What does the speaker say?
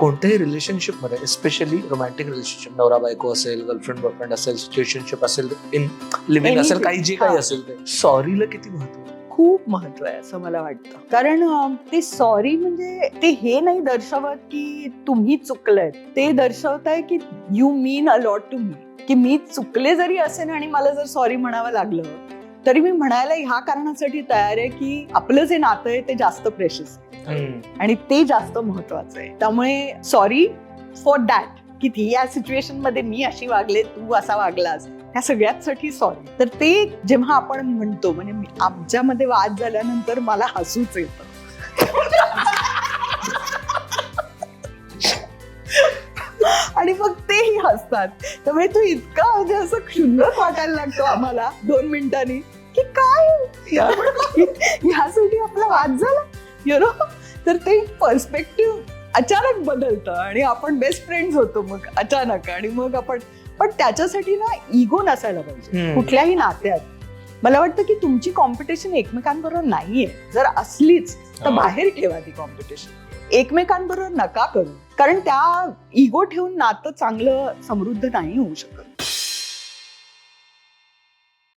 कोणत्याही रिलेशनशिपमध्ये especially romantic relationship नवरा बायको असेल गर्लफ्रेंड बॉयफ्रेंड असेल सिच्युएशनशिप असेल इन लिव्हिंग असेल. काही जे काही. असेल ते सॉरीला किती महत्त्व? खूप महत्त्व आहे असं मला वाटतं कारण ते सॉरी म्हणजे ते हे नाही दर्शवत की तुम्ही चुकलंय ते दर्शवत आहे की you mean a lot to me की मी चुकले जरी असेल आणि मला जर सॉरी म्हणावं लागलं तरी मी म्हणायला ह्या कारणासाठी तयार आहे की आपलं जे नातं आहे ते जास्त प्रेशस आणि ते जास्त महत्वाचं आहे. त्यामुळे सॉरी फॉर दॅट की ती या सिच्युएशनमध्ये मी अशी वागले तू असा वागलास ह्या सगळ्यासाठी सॉरी तर ते जेव्हा आपण म्हणतो म्हणजे आमच्यामध्ये वाद झाल्यानंतर मला हसूच येतं. तेही हसतात त्यामुळे तो इतका म्हणजे असं क्षुल्लक वाटायला लागतो आम्हाला दोन मिनिटांनी की काय? ह्यासाठी आपला वाद झाला. यु नो तर ते पर्स्पेक्टिव्ह अचानक बदलतं आणि आपण बेस्ट फ्रेंड्स होतो मग अचानक. आणि मग आपण पण त्याच्यासाठी ना इगो नसायला पाहिजे. कुठल्याही नात्यात. मला वाटतं की तुमची कॉम्पिटिशन एकमेकांबरोबर नाहीये. जर असलीच तर हा. बाहेर ठेवा ती कॉम्पिटिशन एकमेकांबरोबर नका करू. कारण त्या इगो ठेवून नातं चांगलं समृद्ध नाही होऊ शकत.